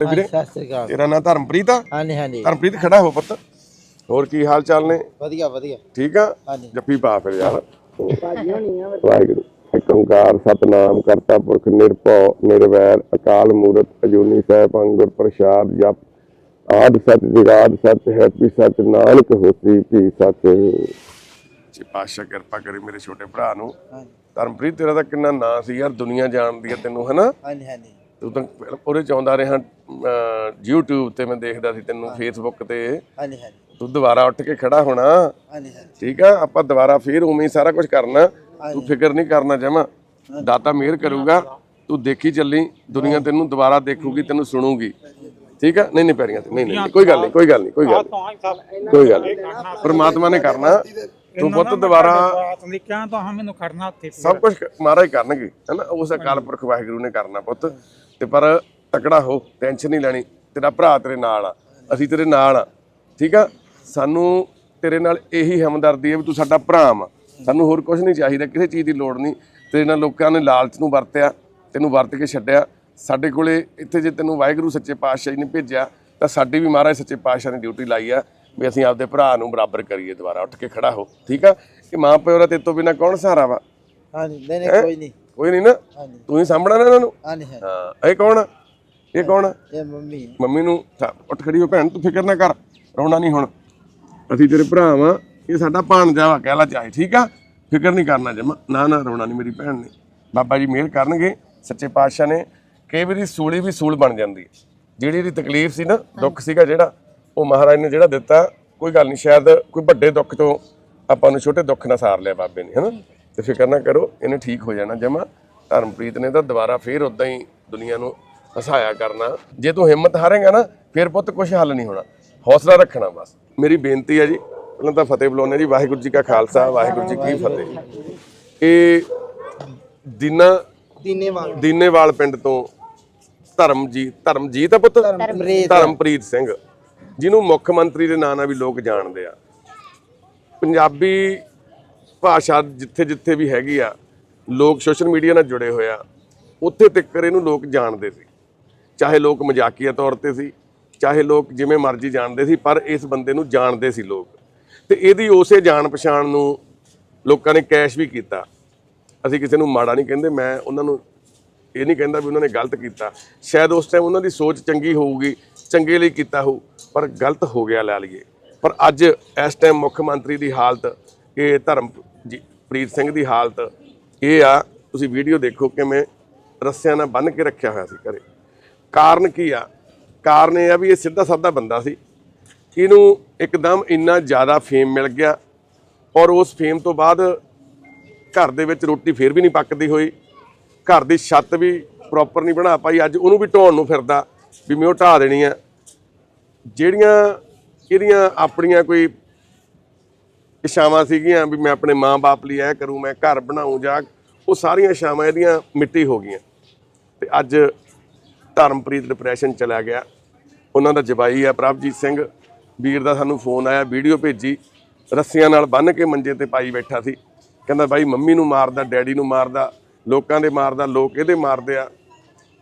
ਤੇ ਵੀਰੇ ਸਤਿ ਸ੍ਰੀ ਅਕਾਲ। ਤੇਰਾ ਨਾਂ ਧਰਮਪ੍ਰੀਤ ਆ? ਹਾਂਜੀ ਹਾਂਜੀ। ਧਰਮਪ੍ਰੀਤ ਖੜਾ ਹੋ ਪੁੱਤ। ਹੋਰ ਕੀ ਹਾਲ ਚਾਲ ਨੇ? ਵਧੀਆ ਵਧੀਆ। ਠੀਕ ਆ? ਹਾਂਜੀ। ਜੱਫੀ ਪਾ ਫਿਰ ਯਾਰ। ਵਾਹਿਗੁਰੂ। ਓੰਕਾਰ ਸਤਨਾਮ ਕਰਤਾ ਪੁਰਖ ਨਿਰਭਉ ਨਿਰਵੈਰ ਅਕਾਲ ਮੂਰਤ ਅਜੂਨੀ ਸਾਹਿਬ ਅੰਗੁਰ ਪ੍ਰਸਾਦ ਜਪ। ਆਦ ਸਚ ਜਗਾਦ ਸਚ ਹੈ ਵੀ ਸਚ ਨਾਨਕ ਹੋਸੀ ਵੀ ਸਚ। ਜੀ ਪਾਸ਼ਾ ਕਿਰਪਾ ਕਰੀ ਮੇਰੇ ਛੋਟੇ ਭਰਾ ਨੂੰ। ਹਾਂਜੀ। ਧਰਮਪ੍ਰੀਤ ਤੇਰਾ ਤਾਂ ਕਿੰਨਾ ਨਾਂ ਸੀ ਯਾਰ ਦੁਨੀਆ ਜਾਣਦੀ ਹੈ ਤੈਨੂੰ ਹਨਾ? ਹਾਂਜੀ ਹਾਂਜੀ। ਤੂੰ ਤਾਂ ਪਹਿਲਾਂ ਪੂਰੇ ਚਾਹੁੰਦਾ ਰਿਹਾ YouTube ਤੇ ਮੈਂ ਦੇਖਦਾ ਸੀ ਤੈਨੂੰ Facebook ਤੇ। ਹਾਂਜੀ ਹਾਂਜੀ। ਤੂੰ ਦੁਬਾਰਾ ਉੱਠ ਕੇ ਖੜਾ ਹੋਣਾ। ਹਾਂਜੀ ਹਾਂਜੀ। ਠੀਕ ਆ ਆਪਾਂ ਦੁਬਾਰਾ ਫੇਰ ਉਵੇਂ ਹੀ ਸਾਰਾ ਕੁਝ ਕਰਨਾ। ਤੂੰ ਫਿਕਰ ਨਹੀਂ ਕਰਨਾ ਜਮਾ। ਦਾਤਾ ਮਿਹਰ ਕਰੂਗਾ। ਤੂੰ ਦੇਖੀ ਚੱਲੀ ਦੁਨੀਆ ਤੈਨੂੰ ਦੁਬਾਰਾ ਦੇਖੂਗੀ ਤੈਨੂੰ ਸੁਣੂਗੀ। ਠੀਕ ਆ? ਨਹੀਂ ਨਹੀਂ ਪੈਰੀਆਂ ਤੇ ਨਹੀਂ ਨਹੀਂ ਨਹੀਂ, ਕੋਈ ਗੱਲ ਨਹੀਂ ਕੋਈ ਗੱਲ ਨਹੀਂ ਕੋਈ ਗੱਲ ਨਹੀਂ। ਕੋਈ ਗੱਲ ਨਹੀਂ। ਪਰਮਾਤਮਾ ਨੇ ਕਰਨਾ। ਤੂੰ ਪੁੱਤ ਦੁਬਾਰਾ ਤੁਸੀਂ ਕਿਹਾ ਤਾਂ ਹਾਂ ਮੈਨੂੰ ਖੜਨਾ ਉੱਥੇ ਸਭ ਕੁਝ ਮਹਾਰਾਜ ਕਰਨਗੇ ਹੈਨਾ? ਉਸ ਅਕਾਲ ਪੁਰਖ ਵਾਹਿਗੁਰੂ ਨੇ ਕਰਨਾ ਪੁੱਤ। ਤੇ ਪਰ ਤਕੜਾ ਹੋ ਟੈਨਸ਼ਨ ਨਹੀਂ ਲੈਣੀ। ਤੇਰਾ ਭਰਾ ਤੇਰੇ ਨਾਲ ਆ। ਅਸੀਂ ਤੇਰੇ ਨਾਲ ਆ। ਠੀਕ ਆ? ਸਾਨੂੰ ਤੇਰੇ ਨਾਲ ਇਹੀ ਹਮਦਰਦੀ ਹੈ ਵੀ ਤੂੰ ਸਾਡਾ ਭਰਾ ਆ ਸਾਨੂੰ ਹੋਰ ਕੁਝ ਨਹੀਂ ਚਾਹੀਦਾ ਕਿਸੇ ਚੀਜ਼ ਦੀ ਲੋੜ ਨਹੀਂ। ਤੇਰੇ ਨਾਲ ਲੋਕਾਂ ਨੇ ਲਾਲਚ ਨੂੰ ਵਰਤਿਆ ਤੈਨੂੰ ਵਰਤ ਕੇ ਛੱਡਿਆ। ਸਾਡੇ ਕੋਲੇ ਇੱਥੇ ਜੇ ਤੈਨੂੰ ਵਾਹਿਗੁਰੂ ਸੱਚੇ ਪਾਤਸ਼ਾਹ ਜੀ ਨੇ ਭੇਜਿਆ ਤਾਂ ਸਾਡੀ ਵੀ ਮਹਾਰਾਜ ਸੱਚੇ ਪਾਤਸ਼ਾਹ ਨੇ ਡਿਊਟੀ ਲਾਈ ਆ ਵੀ ਅਸੀਂ ਆਪਦੇ ਭਰਾ ਨੂੰ ਬਰਾਬਰ ਕਰੀਏ ਦੁਬਾਰਾ। ਉੱਠ ਕੇ ਖੜਾ ਹੋ। ਠੀਕ ਆ? ਕਿ ਮਾਂ ਪਿਓ ਦਾ ਤੇਰੇ ਤੋਂ ਬਿਨਾ ਕੌਣ ਸਹਾਰਾ ਵਾ? ਹਾਂਜੀ ਨਹੀਂ ਨਹੀਂ ਕੋਈ ਨਹੀਂ। ਕੋਈ ਨਹੀਂ ਨਾ ਤੂੰ ਹੀ ਸਾਂਭਣਾ ਨਾ ਇਹਨਾਂ ਨੂੰ। ਹਾਂਜੀ ਹਾਂ ਇਹ ਕੌਣ? ਇਹ ਕੌਣ? ਇਹ ਮੰਮੀ। ਮੰਮੀ ਨੂੰ ਉੱਠ ਖੜੀ ਹੋ ਭੈਣ ਤੂੰ ਫਿਕਰ ਨਾ ਕਰ ਰੋਣਾ ਨਹੀਂ ਹੁਣ। ਅਸੀਂ ਤੇਰੇ ਭਰਾ ਵਾਂ ਇਹ ਸਾਡਾ ਭਾਣਜਾ ਵਾ ਕਹਿ ਲਾ ਚਾਹੇ ਠੀਕ ਆ? ਫਿਕਰ ਨਹੀਂ ਕਰਨਾ ਜਮਾ। ਨਾ ਨਾ ਰੋਣਾ ਨਹੀਂ ਮੇਰੀ ਭੈਣ ਨੇ। ਬਾਬਾ ਜੀ ਮਿਹਰ ਕਰਨਗੇ ਸੱਚੇ ਪਾਤਸ਼ਾਹ ਨੇ ਕਈ ਵਾਰੀ ਸੂਲੀ ਵੀ ਸੂਲ ਬਣ ਜਾਂਦੀ ਹੈ। ਜਿਹੜੀ ਇਹਦੀ ਤਕਲੀਫ ਸੀ ਨਾ ਦੁੱਖ ਸੀਗਾ ਜਿਹੜਾ ਉਹ ਮਹਾਰਾਜ ਨੇ ਜਿਹੜਾ ਦਿੱਤਾ ਕੋਈ ਗੱਲ ਨਹੀਂ ਸ਼ਾਇਦ ਕੋਈ ਵੱਡੇ ਦੁੱਖ ਤੋਂ ਆਪਾਂ ਨੂੰ ਛੋਟੇ ਦੁੱਖ ਨਾਲ ਸਾਰ ਲਿਆ ਬਾਬੇ ਨੇ ਹਨਾ? ਤੇ ਫਿਕਰ ਨਾ ਕਰੋ ਇਹਨੇ ਠੀਕ ਹੋ ਜਾਣਾ ਜਮਾ। ਧਰਮਪ੍ਰੀਤ ਨੇ ਤਾਂ ਦੁਬਾਰਾ ਫੇਰ ਉਦਾਂ ਹੀ ਦੁਨੀਆ ਨੂੰ ਹਸਾਇਆ ਕਰਨਾ। ਜੇ ਤੂੰ ਹਿੰਮਤ ਹਾਰੇਗਾ ਨਾ ਫਿਰ ਪੁੱਤ ਕੁਝ ਹੱਲ ਨਹੀਂ ਹੋਣਾ। ਹੌਸਲਾ ਰੱਖਣਾ ਬਸ। ਮੇਰੀ ਬੇਨਤੀ ਹੈ ਜੀ ਪਹਿਲਾਂ ਤਾਂ ਫਤਿਹ ਬੁਲਾਉਂਦੇ ਜੀ। ਵਾਹਿਗੁਰੂ ਜੀ ਕਾ ਖਾਲਸਾ ਵਾਹਿਗੁਰੂ ਜੀ ਕੀ ਫਤਿਹ। ਇਹ ਦਿਨਾ ਦੀਨੇਵਾਲ। ਦੀਨੇਵਾਲ ਪਿੰਡ ਤੋਂ ਧਰਮਜੀਤ ਧਰਮਜੀਤ ਆ ਪੁੱਤ? ਧਰਮਪ੍ਰੀਤ ਸਿੰਘ। ਜਿਹਨੂੰ ਮੁੱਖ ਮੰਤਰੀ ਦੇ ਨਾਂ ਨਾਲ ਵੀ ਲੋਕ ਜਾਣਦੇ ਆ। ਪੰਜਾਬੀ ਭਾਸ਼ਾ ਜਿੱਥੇ ਜਿੱਥੇ ਵੀ ਹੈਗੀ ਆ, ਲੋਕ ਸੋਸ਼ਲ ਮੀਡੀਆ ਨਾਲ ਜੁੜੇ ਹੋਏ ਆ, ਉੱਥੇ ਤੱਕ ਇਹਨੂੰ ਲੋਕ ਜਾਣਦੇ ਸੀ। ਚਾਹੇ ਲੋਕ ਮਜ਼ਾਕੀਆ ਤੌਰ ਤੇ ਸੀ, ਚਾਹੇ ਲੋਕ ਜਿਵੇਂ ਮਰਜ਼ੀ ਜਾਣਦੇ ਸੀ, ਪਰ ਇਸ ਬੰਦੇ ਨੂੰ ਜਾਣਦੇ ਸੀ ਲੋਕ। ਤੇ ਇਹਦੀ ਉਸੇ ਜਾਣ ਪਛਾਣ ਨੂੰ ਲੋਕਾਂ ਨੇ ਕੈਸ਼ ਵੀ ਕੀਤਾ। ਅਸੀਂ ਕਿਸੇ ਨੂੰ ਮਾੜਾ ਨਹੀਂ ਕਹਿੰਦੇ, ਮੈਂ ਉਹਨਾਂ ਨੂੰ ਇਹ ਨਹੀਂ ਕਹਿੰਦਾ ਵੀ ਉਹਨਾਂ ਨੇ ਗਲਤ ਕੀਤਾ। ਸ਼ਾਇਦ ਉਸ ਟਾਈਮ ਉਹਨਾਂ ਦੀ ਸੋਚ ਚੰਗੀ ਹੋਊਗੀ, ਚੰਗੇ ਲਈ ਕੀਤਾ ਹੋਊ, ਪਰ ਗਲਤ ਹੋ ਗਿਆ ਲੈ ਲਈਏ। ਪਰ ਅੱਜ ਇਸ ਟਾਈਮ ਮੁੱਖ ਮੰਤਰੀ ਦੀ ਹਾਲਤ ਇਹ ਧਰਮ ਜੀ, ਪ੍ਰੀਤ ਸਿੰਘ ਦੀ ਹਾਲਤ ਇਹ ਆ, ਤੁਸੀਂ ਵੀਡੀਓ ਦੇਖੋ ਕਿਵੇਂ ਰੱਸਿਆਂ ਨਾਲ ਬੰਨ੍ਹ ਕੇ ਰੱਖਿਆ ਹੋਇਆ ਸੀ ਘਰੇ। ਕਾਰਨ ਕੀ ਆ? ਕਾਰਨ ਇਹ ਆ ਵੀ ਇਹ ਸਿੱਧਾ ਸਾਦਾ ਬੰਦਾ ਸੀ। ਇਹਨੂੰ ਇੱਕਦਮ ਇੰਨਾ ਜ਼ਿਆਦਾ ਫੇਮ ਮਿਲ ਗਿਆ ਔਰ ਉਸ ਫੇਮ ਤੋਂ ਬਾਅਦ ਘਰ ਦੇ ਵਿੱਚ ਰੋਟੀ ਫੇਰ ਵੀ ਨਹੀਂ ਪੱਕਦੀ ਹੋਈ। ਘਰ ਦੀ ਛੱਤ ਵੀ ਪ੍ਰੋਪਰ ਨਹੀਂ ਬਣਾ ਪਾਈ। ਅੱਜ ਉਹਨੂੰ ਵੀ ਢਾਉਣ ਨੂੰ ਫਿਰਦਾ ਵੀ ਮੈਂ ਉਹ ਢਾ ਦੇਣੀ ਆ। ਜਿਹੜੀਆਂ ਇਹਦੀਆਂ ਆਪਣੀਆਂ ਕੋਈ ਇਛਾਵਾਂ ਸੀਗੀਆਂ ਵੀ ਮੈਂ ਆਪਣੇ ਮਾਂ-ਬਾਪ ਲਈ ਇਹ ਕਰੂੰ, ਮੈਂ ਘਰ ਬਣਾਉਂ ਜਾਂ ਉਹ ਸਾਰੀਆਂ ਇਛਾਵਾਂ ਇਹਦੀਆਂ ਮਿੱਟੀ ਹੋ ਗਈਆਂ। ਤੇ ਅੱਜ ਧਰਮਪ੍ਰੀਤ ਡਿਪਰੈਸ਼ਨ ਚਲਾ ਗਿਆ। ਉਹਨਾਂ ਦਾ ਜਵਾਈ ਆ ਪ੍ਰਭਜੀਤ ਸਿੰਘ। ਵੀਰ ਦਾ ਸਾਨੂੰ ਫੋਨ ਆਇਆ, ਵੀਡੀਓ ਭੇਜੀ। ਰੱਸੀਆਂ ਨਾਲ ਬੰਨ੍ਹ ਕੇ ਮੰਜੇ ਤੇ ਪਾਈ ਬੈਠਾ ਸੀ। ਕਹਿੰਦਾ, ਬਾਈ, ਮੰਮੀ ਨੂੰ ਮਾਰਦਾ, ਡੈਡੀ ਨੂੰ ਮਾਰਦਾ, ਲੋਕਾਂ ਦੇ ਮਾਰਦਾ, ਲੋਕ ਇਹਦੇ ਮਾਰਦੇ ਆ।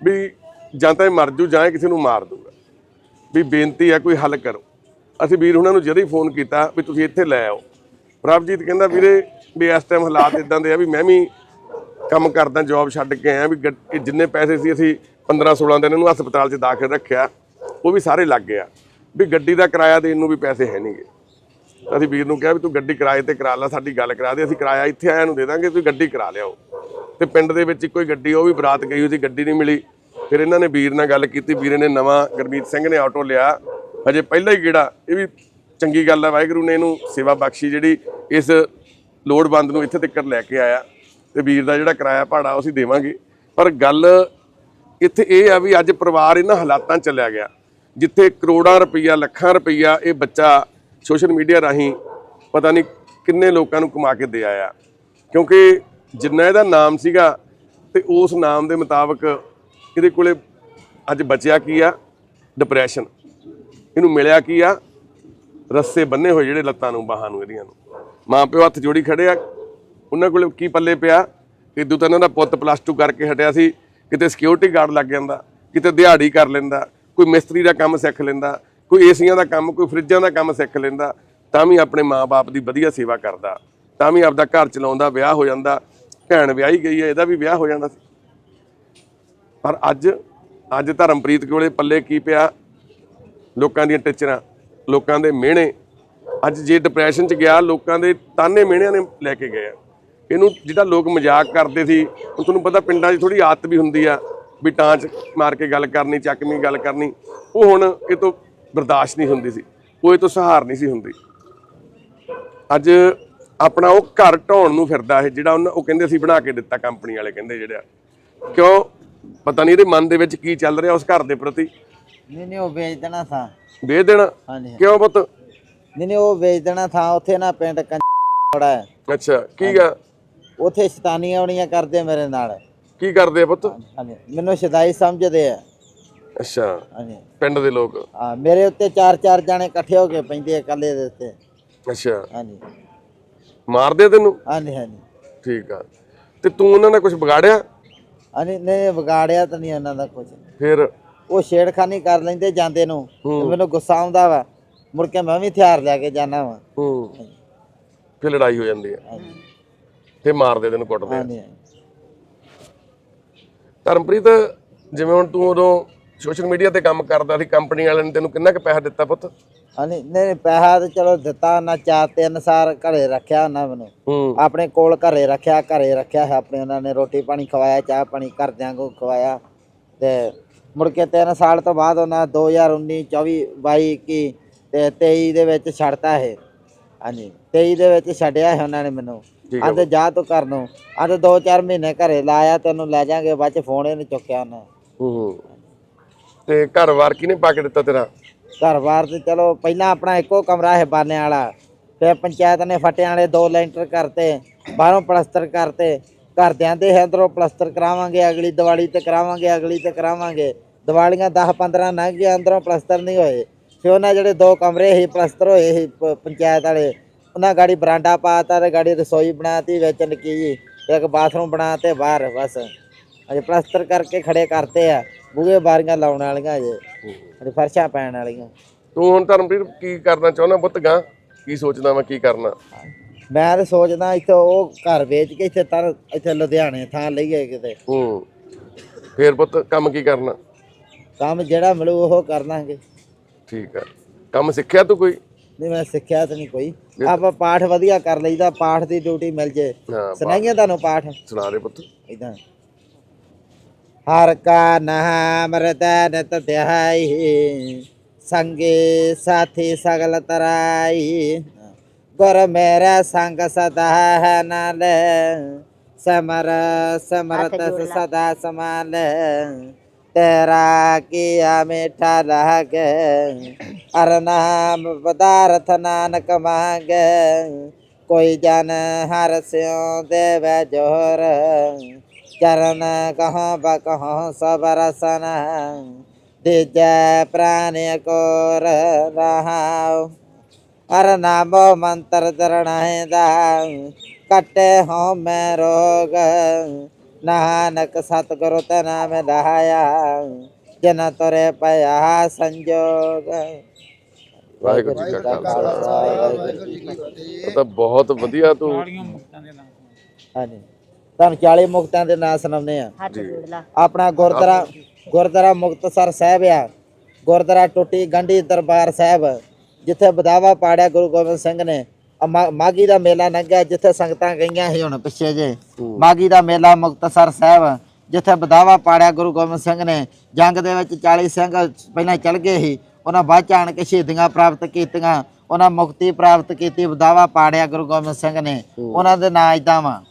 ਵੀ ਜਾਂ ਤਾਂ ਇਹ ਮਰ ਜੂ ਜਾਂ ਕਿਸੇ ਨੂੰ ਮਾਰ ਦੂਗਾ ਵੀ ਬੇਨਤੀ ਆ, ਕੋਈ ਹੱਲ ਕਰੋ। ਅਸੀਂ ਵੀਰ ਉਹਨਾਂ ਨੂੰ ਜਦੋਂ ਹੀ ਫੋਨ ਕੀਤਾ ਵੀ ਤੁਸੀਂ ਇੱਥੇ ਲੈ ਆਓ। ਪ੍ਰਭਜੀਤ ਕਹਿੰਦਾ, ਵੀਰੇ, ਵੀ ਇਸ ਟਾਈਮ ਹਾਲਾਤ ਇਦਾਂ ਦੇ ਆ ਵੀ ਮੈਂ ਵੀ ਕੰਮ ਕਰਦਾ ਜੌਬ ਛੱਡ ਕੇ ਆਇਆ ਵੀ ਗੱਡ- ਇਹ ਜਿੰਨੇ ਪੈਸੇ ਸੀ ਅਸੀਂ 15 16 ਦਿਨ ਇਹਨੂੰ ਹਸਪਤਾਲ 'ਚ ਦਾਖਲ ਰੱਖਿਆ, ਉਹ ਵੀ ਸਾਰੇ ਲੱਗ ਗਿਆ। ਵੀ ਗੱਡੀ ਦਾ ਕਿਰਾਇਆ ਦੇਣ ਨੂੰ ਵੀ ਪੈਸੇ ਹੈ ਨਹੀਂਗੇ ਅਸੀਂ ਵੀਰ ਨੂੰ ਕਿਹਾ ਵੀ ਤੂੰ ਗੱਡੀ ਕਿਰਾਏ ਤੇ ਕਰਾ ਲੈ, ਸਾਡੀ ਗੱਲ ਕਰਾ ਦੇ, ਅਸੀਂ ਕਿਰਾਇਆ ਇੱਥੇ ਆਇਆ ਨੂੰ ਦੇ ਦਾਂਗੇ, ਤੁਸੀਂ ਗੱਡੀ ਕਰਾ ਲਿਆਓ। ਤੇ ਪਿੰਡ ਦੇ ਵਿੱਚ ਇੱਕੋ ਹੀ ਗੱਡੀ, ਉਹ ਵੀ ਬਰਾਤ ਗਈ ਹੋਈ ਗੱਡੀ ਨਹੀਂ ਮਿਲੀ। ਫਿਰ ਇਹਨਾਂ ਨੇ ਵੀਰ ਨਾਲ ਗੱਲ ਕੀਤੀ, ਵੀਰੇ ਨੇ ਨਵਾਂ ਗੁਰਮੀਤ ਸਿੰਘ ਨੇ ਆਟੋ ਲਿਆ। ਹਜੇ ਪਹਿਲਾ ਹੀ ਗੇੜਾ, ਇਹ ਵੀ ਚੰਗੀ ਗੱਲ ਹੈ ਵਾਹਿਗੁਰੂ ਨੇ ਇਹਨੂੰ ਸੇਵਾ ਬਖਸ਼ੀ ਜਿਹੜੀ ਇਸ ਲੋੜਵੰਦ ਨੂੰ ਇੱਥੇ ਤੱਕ ਲੈ ਕੇ ਆਇਆ ਤੇ ਵੀਰ ਦਾ ਜਿਹੜਾ ਕਿਰਾਇਆ ਭਾੜਾ ਅਸੀਂ ਦੇਵਾਂਗੇ। ਪਰ ਗੱਲ ਇੱਥੇ ਇਹ ਆ ਵੀ ਅੱਜ ਪਰਿਵਾਰ ਇਹਨਾਂ ਹਾਲਾਤਾਂ 'ਚ ਚਲਿਆ ਗਿਆ, ਜਿੱਥੇ ਕਰੋੜਾਂ ਰੁਪਈਆ, ਲੱਖਾਂ ਰੁਪਈਆ ਇਹ ਬੱਚਾ ਸੋਸ਼ਲ ਮੀਡੀਆ ਰਾਹੀਂ ਪਤਾ ਨਹੀਂ ਕਿੰਨੇ ਲੋਕਾਂ ਨੂੰ ਕਮਾ ਕੇ ਦੇ ਆਇਆ। ਕਿਉਂਕਿ ਜਿੰਨਾ ਇਹਦਾ ਨਾਮ ਸੀਗਾ ਤੇ ਉਸ ਨਾਮ ਦੇ ਮੁਤਾਬਕ ਇਹਦੇ ਕੋਲੇ ਅੱਜ ਬਚਿਆ ਕੀ ਆ? ਡਿਪਰੈਸ਼ਨ ਇਹਨੂੰ ਮਿਲਿਆ ਕੀ ਆ? ਰੱਸੇ ਬੰਨੇ ਹੋਏ ਜਿਹੜੇ ਲੱਤਾਂ ਨੂੰ, ਬਾਹਾਂ ਨੂੰ, ਇਹਦੀਆਂ ਨੂੰ। ਮਾਂ ਪਿਓ ਹੱਥ ਜੋੜੀ ਖੜੇ ਆ। ਉਹਨਾਂ ਕੋਲ ਕੀ ਪੱਲੇ ਪਿਆ? ਇਦੋਂ ਤਾਂ ਇਹਨਾਂ ਦਾ ਪੁੱਤ ਪਲੱਸ 2 ਕਰਕੇ ਹਟਿਆ ਸੀ। ਕਿਤੇ ਸਿਕਿਉਰਿਟੀ ਗਾਰਡ ਲੱਗ ਜਾਂਦਾ, ਕਿਤੇ ਦਿਹਾੜੀ ਕਰ ਲੈਂਦਾ, ਕੋਈ ਮਿਸਤਰੀ ਦਾ ਕੰਮ ਸਿੱਖ ਲੈਂਦਾ, ਕੋਈ ਏਸੀਆਂ ਦਾ ਕੰਮ, ਕੋਈ ਫਰਿੱਜਾਂ ਦਾ ਕੰਮ ਸਿੱਖ ਲੈਂਦਾ, ਤਾਂ ਵੀ ਆਪਣੇ ਮਾਪੇ ਦੀ ਵਧੀਆ ਸੇਵਾ ਕਰਦਾ। ਤਾਂ ਵੀ ਆਪਦਾ ਘਰ ਚਲਾਉਂਦਾ, ਵਿਆਹ ਹੋ ਜਾਂਦਾ, ਭੈਣ ਵਿਆਹੀ ਗਈ ਹੈ, ਇਹਦਾ ਵੀ ਵਿਆਹ ਹੋ ਜਾਂਦਾ ਸੀ। ਪਰ ਅੱਜ ਅੱਜ ਧਰਮਪ੍ਰੀਤ ਕੋਲੇ ਪੱਲੇ ਕੀ ਪਿਆ? ਲੋਕਾਂ ਦੀਆਂ ਟਿਚਰਾਂ। ਲੋਕਾਂ ਦੇ ਮਿਹਣੇ। ਅੱਜ ਜੇ ਡਿਪਰੈਸ਼ਨ ਚ ਗਿਆ, ਲੋਕਾਂ ਦੇ ਤਾਨੇ ਮਿਹਣਿਆਂ ਨੇ ਲੈ ਕੇ ਗਏ ਆ। ਇਹਨੂੰ ਜਿਹੜਾ ਲੋਕ ਮਜ਼ਾਕ ਕਰਦੇ ਸੀ ਉਹ ਤੁਹਾਨੂੰ ਪਤਾ ਪਿੰਡਾਂ 'ਚ ਥੋੜੀ ਆਦਤ ਵੀ ਹੁੰਦੀ ਆ ਵੀ ਟਾਂਚ ਮਾਰ ਕੇ ਗੱਲ ਕਰਨੀ ਚੱਕਵੀਂ ਗੱਲ ਕਰਨੀ। ਉਹ ਹੁਣ ਇਹ ਤੋਂ ਬਰਦਾਸ਼ਤ ਨਹੀਂ ਹੁੰਦੀ ਸੀ। ਉਹ ਇਹ ਤੋਂ ਸਹਾਰ ਨਹੀਂ ਸੀ ਹੁੰਦੀ। ਅੱਜ ਆਪਣਾ ਉਹ ਘਰ ਢਾਉਣ ਨੂੰ ਫਿਰਦਾ ਇਹ, ਜਿਹੜਾ ਉਹਨਾਂ, ਉਹ ਕਹਿੰਦੇ ਅਸੀਂ ਬਣਾ ਕੇ ਦਿੱਤਾ ਕੰਪਨੀ ਵਾਲੇ ਕਹਿੰਦੇ ਜਿਹੜਾ ਕਿਉਂ? ਪਤਾ ਨਹੀਂ ਇਹਦੇ ਮਨ ਦੇ ਵਿੱਚ ਕੀ ਚੱਲ ਰਿਹਾ ਉਸ ਘਰ ਦੇ ਪ੍ਰਤੀ। ਨਹੀਂ ਨਹੀਂ, ਉਹ ਵੇਚ ਦੇਣਾ ਥਾ ਵੇਚ ਦੇਣਾ? ਹਾਂਜੀ ਕਿਉਂ ਪੁੱਤ? ਨਹੀਂ ਨਹੀਂ ਉਹ ਵੇਚ ਦੇਣਾ ਥਾ ਉੱਥੇ ਨਾ ਪਿੰਡ ਕੰੜਾ ਹੈ। ਅੱਛਾ ਕੀ ਗਾ ਉੱਥੇ ਸ਼ੈਤਾਨੀਆਂ ਆਉਣੀਆਂ ਕਰਦੇ ਮੇਰੇ ਨਾਲ। ਕੀ ਕਰਦੇ ਆ ਪੁੱਤ? ਹਾਂਜੀ ਮੈਨੂੰ ਸ਼ਦਾਈ ਸਮਝਦੇ ਆ। ਅੱਛਾ ਹਾਂਜੀ। ਪਿੰਡ ਦੇ ਲੋਕ। ਆ ਮੇਰੇ ਉੱਤੇ ਚਾਰ ਚਾਰ ਜਾਣੇ ਇਕੱਠੇ ਹੋ ਕੇ ਪੈਂਦੇ ਆ ਇਕੱਲੇ ਦੇ ਉੱਤੇ। ਅੱਛਾ। ਹਾਂਜੀ। ਮਾਰਦੇ ਆ ਤੈਨੂੰ? ਹਾਂਜੀ ਹਾਂਜੀ। ਠੀਕ ਆ। ਤੇ ਤੂੰ ਉਹਨਾਂ ਨਾਲ ਕੁਝ ਵਿਗਾੜਿਆ? ਹਾਂਜੀ ਨਹੀਂ ਵਿਗਾੜਿਆ ਤਾਂ ਨਹੀਂ ਉਹਨਾਂ ਦਾ ਕੁਝ ਫਿਰ? ਉਹ ਛੇੜਖਾਨੀ ਕਰ ਲੈਂਦੇ ਜਾਂਦੇ ਨੂੰ ਤੇ। ਮੈਨੂੰ ਗੁੱਸਾ ਆਉਂਦਾ ਵਾ। ਮੁੜ ਕੇ ਮੈਂ ਵੀ ਹਥਿਆਰ ਲੈ ਕੇ ਜਾਣਾ ਵਾ। ਹੂੰ। ਫਿਰ ਲੜਾਈ ਹੋ ਜਾਂਦੀ ਹੈ। ਤੇ ਮਾਰਦੇ ਤੈਨੂੰ ਕੁੱਟਦੇ ਹਾਂਜੀ। ਧਰਮਪ੍ਰੀਤ ਜਿਵੇਂ ਹੁਣ ਤੂੰ ਉਦੋਂ ਸੋਸ਼ਲ ਮੀਡੀਆ ਤੇ ਕੰਮ ਕਰਦਾ ਸੀ ਕੰਪਨੀ ਵਾਲਿਆਂ ਨੇ ਤੈਨੂੰ ਕਿੰਨਾ ਕੁ ਪੈਸਾ ਦਿੱਤਾ ਪੁੱਤ? ਹਾਂਜੀ ਨਹੀਂ ਨਹੀਂ, ਪੈਸਾ ਤੇ ਚਲੋ ਦਿੱਤਾ ਉਹਨਾਂ ਚਾਰ ਤੇ ਅਨਸਾਰ ਘਰੇ ਰੱਖਿਆ ਉਹਨਾਂ ਮੈਨੂੰ। ਆਪਣੇ ਕੋਲ ਘਰੇ ਰੱਖਿਆ ਘਰੇ ਰੱਖਿਆ ਆਪਣੇ ਉਹਨਾਂ ਨੇ। ਰੋਟੀ ਪਾਣੀ ਖਵਾਇਆ ਚਾਹ ਪਾਣੀ ਘਰਦਿਆਂ ਕੋ ਖਵਾਇਆ ਤੇ ਮੁੜ ਕੇ 3 ਸਾਲ ਤੋਂ ਬਾਅਦ ਉਹਨਾਂ 2019 24 22 21 ਤੇ 23 ਦੇ ਵਿੱਚ ਛੱਡਤਾ ਇਹ। ਹਾਂਜੀ 23 ਦੇ ਵਿੱਚ ਛੱਡਿਆ ਹੈ ਉਹਨਾਂ ਨੇ ਮੈਨੂੰ। ਹੈ ਆਂਦੇ ਜਾ ਤੂੰ ਘਰ ਨੂੰ। ਆਂਦੇ 2-4 ਮਹੀਨੇ ਘਰੇ ਲਾਇਆ ਤੈਨੂੰ ਲੈ ਜਾਾਂਗੇ ਬਾਅਦ ਚ ਫੋਨ ਹੀ ਨਹੀਂ ਚੁੱਕਿਆ ਉਹਨਾਂ। ਹੂੰ ਹੂੰ। ਤੇ ਘਰ-ਵਾਰ ਕਿਹਨੇ ਪਾ ਕੇ ਦਿੱਤਾ ਤੇਰਾ? ਘਰ-ਬਾਰ ਤੇ ਚਲੋ ਪਹਿਲਾਂ ਆਪਣਾ ਇੱਕੋ ਕਮਰਾ ਹੈ ਬਾਨੇ ਵਾਲਾ। ਫਿਰ ਪੰਚਾਇਤ ਨੇ ਫਟਿਆਂ ਵਾਲੇ ਦੋ ਲੈਂਟਰ ਕਰਤੇ ਬਾਹਰੋਂ ਪਲਸਤਰ ਕਰਤੇ। ਘਰਦਿਆਂ ਦੇ ਹੈ ਅੰਦਰੋਂ ਪਲਸਤਰ ਕਰਾਵਾਂਗੇ ਅਗਲੀ ਦੀਵਾਲੀ ਤੇ ਕਰਾਵਾਂਗੇ ਅਗਲੀ ਤੇ ਕਰਾਵਾਂਗੇ। ਦੀਵਾਲੀਆਂ 10 15 ਲੰਘ ਗਈਆਂ ਅੰਦਰੋਂ ਪਲਸਤਰ ਨਹੀਂ ਹੋਏ। ਫਿਰ ਉਹਨਾਂ ਜਿਹੜੇ ਦੋ ਕਮਰੇ ਸੀ ਪਲਸਤਰ ਹੋਏ ਸੀ ਪ- ਪੰਚਾਇਤ ਵਾਲੇ ਉਹਨਾਂ ਗਾੜੀ ਬਰਾਂਡਾ ਪਾਤਾ ਤੇ ਗਾੜੀ ਰਸੋਈ ਬਣਾਤੀ ਵਿੱਚ ਨਿੱਕੀ ਜੀ ਇੱਕ ਬਾਥਰੂਮ ਬਣਾਤੇ ਬਾਹਰ ਬਸ। ਅਜੇ ਪਲਸਤਰ ਕਰਕੇ ਖੜੇ ਕਰਤੇ ਆ ਬੂਹੇ ਬਾਰੀਆਂ ਲਾਉਣ ਵਾਲੀਆਂ ਅਜੇ। ਅਜੇ ਫਰਸ਼ਾਂ ਪੈਣ ਵਾਲੀਆਂ। ਤੂੰ ਹੁਣ ਧਰਮਪ੍ਰੀਤ ਕੀ ਕਰਨਾ ਚਾਹੁੰਦਾ ਪੁੱਤ ਗਾ? ਕੀ ਸੋਚਦਾ ਮੈਂ ਕੀ ਕਰਨਾ? ਮੈਂ ਤਾਂ ਸੋਚਦਾ ਇੱਥੇ ਉਹ ਘਰ ਵੇਚ ਕੇ ਇੱਥੇ ਤਰ ਇੱਥੇ ਲੁਧਿਆਣੇ ਥਾਂ ਲਈਏ ਕਿਤੇ। ਹੂੰ। ਫੇਰ ਪੁੱਤ ਕੰਮ ਕੀ ਕਰਨਾ? ਕੰਮ ਜਿਹੜਾ ਮਿਲੂ ਉਹ ਕਰ ਲਾਂਗੇ। ਠੀਕ ਆ। ਕੰਮ ਸਿੱਖਿਆ ਤੂੰ ਕੋਈ? ਨਹੀਂ ਮੈਂ ਸਿੱਖਿਆ ਤਾਂ ਨਹੀਂ ਕੋਈ। ਆਪਾਂ ਪਾਠ ਵਧੀਆ ਕਰ ਲਈਦਾ ਪਾਠ ਦੀ ਡਿਊਟੀ ਮਿਲ ਜੇ। ਹਾਂ ਸੁਣਾਈਏ ਤੁਹਾਨੂੰ ਪਾਠ? ਸੁਣਾ ਦੇ ਪੁੱਤ। ਇਦਾਂ ਹਰ ਕਾ ਨਾਮ ਰਤਨ ਨਿਤ ਧਿਆਈ ਸੰਗੇ ਸਾਥੀ ਸਗਲ ਤਰਾਈ। ਗੁਰ ਮੇਰਾ ਸੰਗ ਸਦਾ ਹੈ ਨਾਲ ਸਮਰ ਸਮਰਤ ਸਦਾ ਸਮਾਲ ਤੇਰਾ ਕੀਆ ਮਿਠਾ ਲਾਗੇ ਅਰ ਨਾਮ ਪਦਾਰਥ ਨਾਨਕ ਮੰਗੇ ਕੋਈ ਜਨ ਹਰ ਸਿਉ ਦੇਵੈ ਜੋਰ ਚਰਨ ਕਹਾਂ ਬਕਹਾਂ ਸਭ ਰਸਨ ਦਿਜੈ ਪ੍ਰਾਨ ਕੋਰ ਰਹਾਉ ਅਰ ਨਾਮੋ ਮੰਤਰ ਦਰਣਾਏ ਦਾ ਕਟੇ ਹੋ ਮੈਂ ਰੋਗ ਨਾਨਕ ਸਤਿਗੁਰੂ ਤੇ ਨਾਮ ਲਹਾਇਆ ਜਨ ਤੁਰੇ ਪਿਆ ਸੰਜੋਗ। ਵਾਹਿਗੁਰੂ ਜੀ ਕਾ ਖਾਲਸਾ ਵਾਹਿਗੁਰੂ ਜੀ ਕੀ ਉਹ ਤਾਂ ਬਹੁਤ ਵਧੀਆ ਤੂੰ ਹਾਂਜੀ। ਤੁਹਾਨੂੰ 40 ਮੁਕਤਾਂ ਦੇ ਨਾਂ ਸੁਣਾਉਂਦੇ ਆ ਆਪਣਾ ਗੁਰਦੁਆਰਾ ਗੁਰਦੁਆਰਾ ਮੁਕਤਸਰ ਸਾਹਿਬ ਆ। ਗੁਰਦੁਆਰਾ ਟੁੱਟੀ ਗੰਢੀ ਦਰਬਾਰ ਸਾਹਿਬ ਜਿੱਥੇ ਬਦਾਵਾ ਪਾੜਿਆ ਗੁਰੂ ਗੋਬਿੰਦ ਸਿੰਘ ਨੇ। ਆ ਮਾ- ਮਾਘੀ ਦਾ ਮੇਲਾ ਲੰਘਿਆ ਜਿੱਥੇ ਸੰਗਤਾਂ ਗਈਆਂ ਸੀ ਹੁਣ ਪਿੱਛੇ ਜੇ। ਮਾਘੀ ਦਾ ਮੇਲਾ ਮੁਕਤਸਰ ਸਾਹਿਬ ਜਿੱਥੇ ਬਦਾਵਾ ਪਾੜਿਆ ਗੁਰੂ ਗੋਬਿੰਦ ਸਿੰਘ ਨੇ। ਜੰਗ ਦੇ ਵਿੱਚ 40 ਸਿੰਘ ਪਹਿਲਾਂ ਚਲ ਗਏ ਸੀ ਉਹਨਾਂ ਬਾਅਦ ਚ ਆਣ ਕੇ ਸ਼ਹੀਦੀਆਂ ਪ੍ਰਾਪਤ ਕੀਤੀਆਂ। ਉਹਨਾਂ ਮੁਕਤੀ ਪ੍ਰਾਪਤ ਕੀਤੀ ਬਦਾਵਾ ਪਾੜਿਆ ਗੁਰੂ ਗੋਬਿੰਦ ਸਿੰਘ ਨੇ। ਉਹਨਾਂ ਦੇ ਨਾਂ ਇਦਾਂ ਵਾ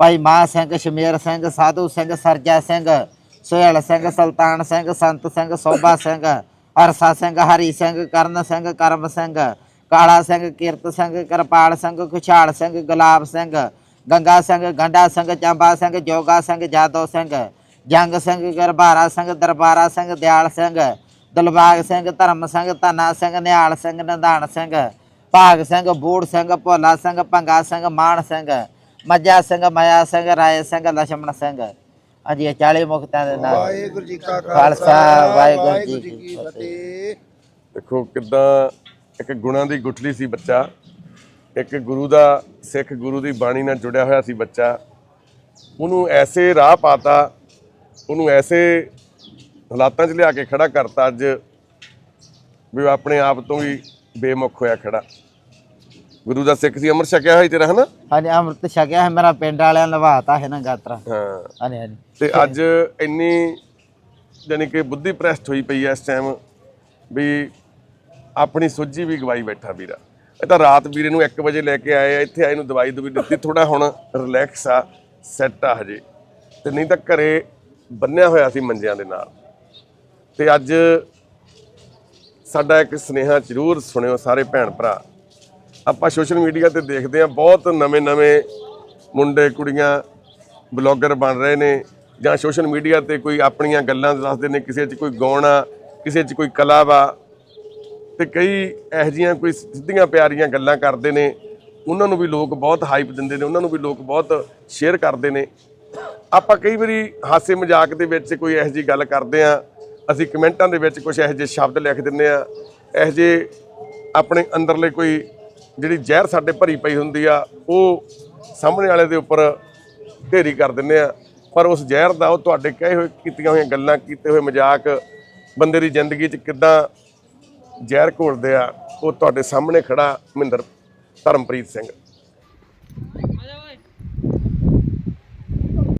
ਭਾਈ ਮਾਹ ਸਿੰਘ ਸ਼ਮੇਰ ਸਿੰਘ ਸਾਧੂ ਸਿੰਘ ਸਰਜਾ ਸਿੰਘ ਸੁਹੇਲ ਸਿੰਘ ਸੁਲਤਾਨ ਸਿੰਘ ਸੰਤ ਸਿੰਘ ਸੋਭਾ ਸਿੰਘ ਅਰਸਾ ਸਿੰਘ ਹਰੀ ਸਿੰਘ ਕਰਨ ਸਿੰਘ ਕਰਮ ਸਿੰਘ ਕਾਲਾ ਸਿੰਘ ਕੀਰਤ ਸਿੰਘ ਕਿਰਪਾਲ ਸਿੰਘ ਖੁਸ਼ਹਾਲ ਸਿੰਘ ਗੁਲਾਬ ਸਿੰਘ ਗੰਗਾ ਸਿੰਘ ਗੰਡਾ ਸਿੰਘ ਚਾਂਬਾ ਸਿੰਘ ਜੋਗਾ ਸਿੰਘ ਜਾਦੋ ਸਿੰਘ ਜੰਗ ਸਿੰਘ ਗਰਬਾਰਾ ਸਿੰਘ ਦਰਬਾਰਾ ਸਿੰਘ ਦਿਆਲ ਸਿੰਘ ਦਲਬਾਗ ਸਿੰਘ ਧਰਮ ਸਿੰਘ ਧਨਾ ਸਿੰਘ ਨਿਹਾਲ ਸਿੰਘ ਨੰਦਾਨ ਸਿੰਘ ਭਾਗ ਸਿੰਘ ਬੂੜ ਸਿੰਘ ਭੋਲਾ ਸਿੰਘ ਭੰਗਾ ਸਿੰਘ ਮਾਨ ਸਿੰਘ ਮੱਜਾ ਸਿੰਘ ਮਾਇਆ ਸਿੰਘ ਰਾਏ ਸਿੰਘ ਲਛਮਣ ਸਿੰਘ। ਹਾਂਜੀ ਇਹ 40 ਮੁਕਤਾਂ ਦੇ ਨਾਲ। ਵਾਹਿਗੁਰੂ ਜੀ ਕਾ ਖਾਲਸਾ ਵਾਹਿਗੁਰੂ ਜੀ ਕੀ ਫਤਿਹ। ਦੇਖੋ ਕਿਦਾਂ ਇੱਕ ਗੁਣਾਂ ਦੀ ਗੁਠਲੀ ਸੀ ਬੱਚਾ ਇੱਕ ਗੁਰੂ ਦਾ ਸਿੱਖ ਗੁਰੂ ਦੀ ਬਾਣੀ ਨਾਲ ਜੁੜਿਆ ਹੋਇਆ ਸੀ ਬੱਚਾ। ਉਹਨੂੰ ਐਸੇ ਰਾਹ ਪਾਤਾ ਉਹਨੂੰ ਐਸੇ ਹਾਲਾਤਾਂ 'ਚ ਲਿਆ ਕੇ ਖੜਾ ਕਰਤਾ ਅੱਜ ਵੀ ਆਪਣੇ ਆਪ ਤੋਂ ਵੀ ਬੇਮੁਖ ਹੋਇਆ ਖੜਾ। ਗੁਰੂ ਦਾ ਸਿੱਖ ਸੀ ਅਮਰ ਛਕਿਆ ਹੋਇਆ ਤੇਰਾ ਹਨਾ? ਹਾਂਜੀ ਅੰਮ੍ਰਿਤ ਛਕਿਆ ਹੈ ਮੇਰਾ ਪਿੰਡ ਵਾਲਿਆਂ ਲਵਾਤਾ ਹੈ ਨਾ ਗਾਤਰਾ। ਹਾਂ। ਹਾਂਜੀ ਹਾਂਜੀ। ਤੇ ਅੱਜ ਇੰਨੀ ਜਾਨੀ ਕਿ ਬੁੱਧੀ ਪ੍ਰੈਸਟ ਹੋਈ ਪਈ ਐ ਇਸ ਟਾਈਮ ਵੀ ਆਪਣੀ ਸੁੱਜੀ ਵੀ ਗਵਾਈ ਬੈਠਾ ਵੀਰਾ। ਇਹ ਤਾਂ ਰਾਤ ਵੀਰੇ ਨੂੰ 1 ਵਜੇ ਲੈ ਕੇ ਆਏ ਆ, ਇੱਥੇ ਆਏ ਨੂੰ ਦਵਾਈ ਦਵਾਈ ਦਿੱਤੀ ਥੋੜਾ ਹੁਣ ਰਿਲੈਕਸ ਆ ਸੈੱਟ ਆ ਹਜੇ। ਤੇ ਨਹੀਂ ਤਾਂ ਘਰੇ ਬੰਨਿਆ ਹੋਇਆ ਸੀ ਮੰਜਿਆਂ ਦੇ ਨਾਲ। ਤੇ ਅੱਜ ਸਾਡਾ ਇੱਕ ਸੁਨੇਹਾ ਜ਼ਰੂਰ ਸੁਣਿਓ ਸਾਰੇ ਭੈਣ ਭਰਾ। ਆਪਾਂ ਸੋਸ਼ਲ ਮੀਡੀਆ ਤੇ ਦੇਖਦੇ ਆ ਬਹੁਤ ਨਵੇਂ-ਨਵੇਂ ਮੁੰਡੇ, ਕੁੜੀਆਂ ਬਲੌਗਰ ਬਣ ਰਹੇ ਨੇ। ਜਾਂ ਸੋਸ਼ਲ ਮੀਡੀਆ ਤੇ ਕੋਈ ਆਪਣੀਆਂ ਗੱਲਾਂ ਦੱਸਦੇ ਨੇ, ਕਿਸੇ 'ਚ ਕੋਈ ਗਾਉਣਾ, ਕਿਸੇ 'ਚ ਕੋਈ ਕਲਾ ਵਾ ਤੇ ਕਈ ਇਹੋ ਜਿਹੀਆਂ ਕੋਈ ਸਿੱਧੀਆਂ ਪਿਆਰੀਆਂ ਗੱਲਾਂ ਕਰਦੇ ਨੇ, ਉਹਨਾਂ ਨੂੰ ਵੀ ਲੋਕ ਬਹੁਤ ਹਾਈਪ ਦਿੰਦੇ ਨੇ, ਉਹਨਾਂ ਨੂੰ ਵੀ ਲੋਕ ਬਹੁਤ ਸ਼ੇਅਰ ਕਰਦੇ ਨੇ। ਆਪਾਂ ਕਈ ਵਾਰੀ ਹਾਸੇ ਮਜ਼ਾਕ ਦੇ ਵਿੱਚ ਕੋਈ ਇਹੋ ਜਿਹੀ ਗੱਲ ਕਰਦੇ ਆ ਅਸੀਂ ਕਮੈਂਟਾਂ ਦੇ ਵਿੱਚ ਕੁਝ ਇਹੋ ਜਿਹੇ ਸ਼ਬਦ ਲਿਖ ਦਿੰਦੇ ਆ ਇਹੋ ਜਿਹੇ ਆਪਣੇ ਅੰਦਰਲੇ ਕੋਈ ਜਿਹੜੀ ਜ਼ਹਿਰ ਸਾਡੇ ਭਰੀ ਪਈ ਹੁੰਦੀ ਆ, ਉਹ ਸਾਹਮਣੇ ਵਾਲੇ ਦੇ ਉੱਪਰ ਢੇਰੀ ਕਰ ਦਿੰਦੇ ਆ ਪਰ ਉਸ ਜ਼ਹਿਰ ਦਾ ਉਹ ਤੁਹਾਡੇ ਕਹੇ ਹੋਏ ਕੀਤੀਆਂ ਹੋਈਆਂ ਗੱਲਾਂ, ਕੀਤੇ ਹੋਏ ਮਜ਼ਾਕ, ਬੰਦੇ ਦੀ ਜ਼ਿੰਦਗੀ 'ਚ ਕਿੱਦਾਂ ਜ਼ਹਿਰ ਘੋਲਦੇ ਆ ਉਹ ਤੁਹਾਡੇ ਸਾਹਮਣੇ ਖੜਾ ਮਹਿੰਦਰ ਧਰਮਪ੍ਰੀਤ ਸਿੰਘ।